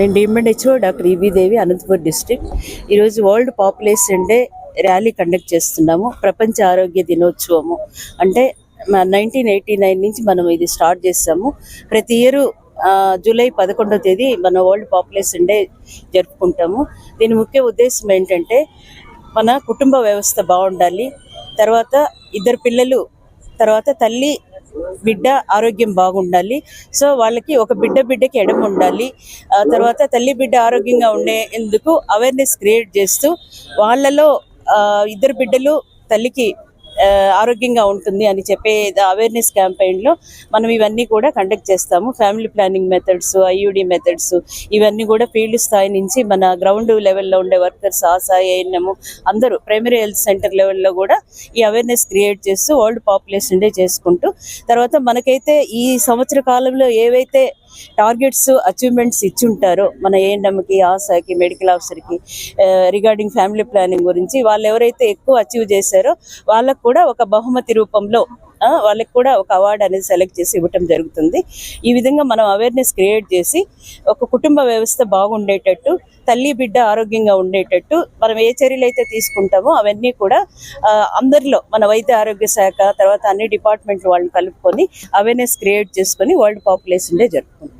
నేను DM and HO doctor E B Devi Anantapur district. ఈరోజు world population day rally conduct చేస్తున్నాము. ప్రపంచ ఆరోగ్య దినోత్సవము. అంటే నైన్టీన్ ఎయిటీ నైన్ నుంచి మనం ఇది స్టార్ట్ చేసాము ప్రతి ఇయర్ జూలై పదకొండవ తేదీ మన వరల్డ్ పాపులేషన్ డే జరుపుకుంటాము. దీని ముఖ్య ఉద్దేశం ఏంటంటే మన కుటుంబ వ్యవస్థ బాగుండాలి. తర్వాత ఇద్దరు పిల్లలు తర్వాత తల్లి బిడ్డ ఆరోగ్యం బాగుండాలి. సో వాళ్ళకి ఒక బిడ్డ బిడ్డకి ఎడమ ఉండాలి. ఆ తర్వాత తల్లి బిడ్డ ఆరోగ్యంగా ఉండేందుకు అవేర్నెస్ క్రియేట్ చేస్తూ వాళ్ళలో ఇద్దరు బిడ్డలు తల్లికి ఆరోగ్యంగా ఉంటుంది అని చెప్పే అవేర్నెస్ క్యాంపెయిన్లో మనం ఇవన్నీ కూడా కండక్ట్ చేస్తాము. Family planning methods IUD methods ఇవన్నీ కూడా ఫీల్డ్ స్థాయి నుంచి మన గ్రౌండ్ లెవెల్లో ఉండే వర్కర్స్ ఆశా ఏఎన్ఎం అందరూ ప్రైమరీ హెల్త్ సెంటర్ లెవెల్లో కూడా ఈ అవేర్నెస్ క్రియేట్ చేస్తూ ఓల్డ్ పాపులేషన్ డే చేసుకుంటూ తర్వాత మనకైతే ఈ సంవత్సర కాలంలో ఏవైతే టార్గెట్స్ అచీవ్మెంట్స్ ఇచ్చుంటారో మన ఏఎన్ఎంకి ఆశాకి మెడికల్ ఆఫీసర్కి రిగార్డింగ్ ఫ్యామిలీ ప్లానింగ్ గురించి వాళ్ళు ఎవరైతే ఎక్కువ అచీవ్ చేశారో వాళ్ళకు కూడా ఒక బహుమతి రూపంలో వాళ్ళకి కూడా ఒక అవార్డు అనేది సెలెక్ట్ చేసి ఇవ్వటం జరుగుతుంది. ఈ విధంగా మనం అవేర్నెస్ క్రియేట్ చేసి ఒక కుటుంబ వ్యవస్థ బాగుండేటట్టు తల్లి బిడ్డ ఆరోగ్యంగా ఉండేటట్టు మనం ఏ చర్యలు అయితే తీసుకుంటామో అవన్నీ కూడా అందరిలో మన వైద్య ఆరోగ్య శాఖ తర్వాత అన్ని డిపార్ట్మెంట్ వాళ్ళని కలుపుకొని అవేర్నెస్ క్రియేట్ చేసుకొని వరల్డ్ పాపులేషన్ డే జరుపుకుంటాం.